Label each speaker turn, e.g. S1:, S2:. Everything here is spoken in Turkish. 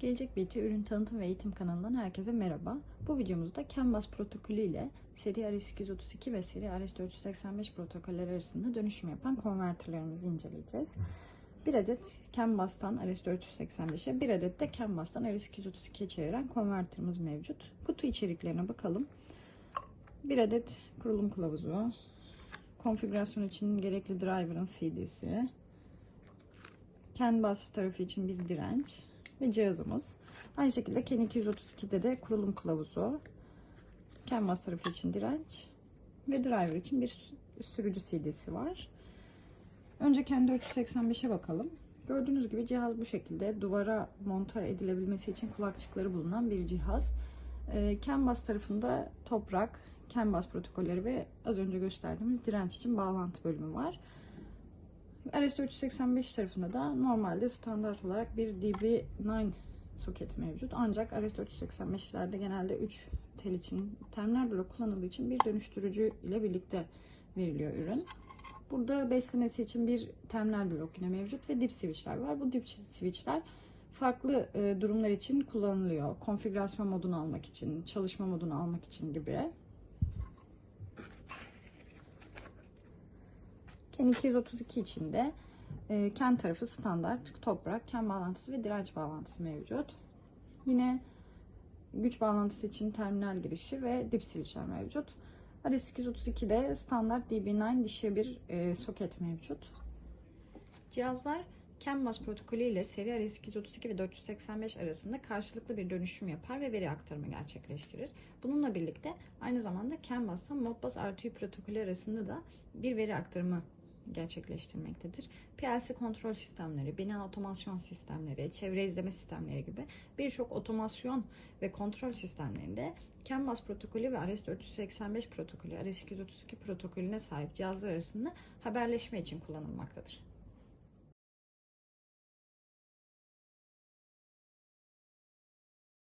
S1: Gelecek BT ürün tanıtım ve eğitim kanalından herkese merhaba. Bu videomuzda Canvas protokolü ile seri RS232 ve seri RS485 protokoller arasında dönüşüm yapan konverterlerimizi inceleyeceğiz. Bir adet Canvas'tan RS485'e, bir adet de Canvas'tan RS232'ye çeviren konverterimiz mevcut. Kutu içeriklerine bakalım. Bir adet kurulum kılavuzu, konfigürasyon için gerekli driver'ın CD'si, Canvas tarafı için bir direnç ve cihazımız. Aynı şekilde Ken 232'de de kurulum kılavuzu, Canvas tarafı için direnç ve driver için bir sürücü CD'si var. Önce Ken 485'e bakalım. Gördüğünüz gibi cihaz bu şekilde duvara monta edilebilmesi için kulakçıkları bulunan bir cihaz. Ee, Canvas tarafında toprak, Canvas protokolleri ve az önce gösterdiğimiz direnç için bağlantı bölümü var. RS485 tarafında da normalde standart olarak bir DB9 soket mevcut. Ancak RS485'lerde genelde 3 tel için terminal blok kullanıldığı için bir dönüştürücü ile birlikte veriliyor ürün. Burada beslemesi için bir terminal blok yine mevcut ve dip switchler var. Bu dip switchler farklı e, durumlar için kullanılıyor. Konfigürasyon modunu almak için, çalışma modunu almak için gibi. Ken 232 içinde e, Ken tarafı standart toprak, Ken bağlantısı ve direnç bağlantısı mevcut. Yine güç bağlantısı için terminal girişi ve dip switchler mevcut. RS232'de standart DB9 dişi bir e, soket mevcut. Cihazlar Canvas protokolü ile seri RS232 ve 485 arasında karşılıklı bir dönüşüm yapar ve veri aktarımı gerçekleştirir. Bununla birlikte aynı zamanda Canvas'la Modbus RTU protokolü arasında da bir veri aktarımı gerçekleştirmektedir. PLC kontrol sistemleri, bina otomasyon sistemleri, çevre izleme sistemleri gibi birçok otomasyon ve kontrol sistemlerinde Canvas protokolü ve RS485 protokolü, RS232 protokolüne sahip cihazlar arasında haberleşme için kullanılmaktadır.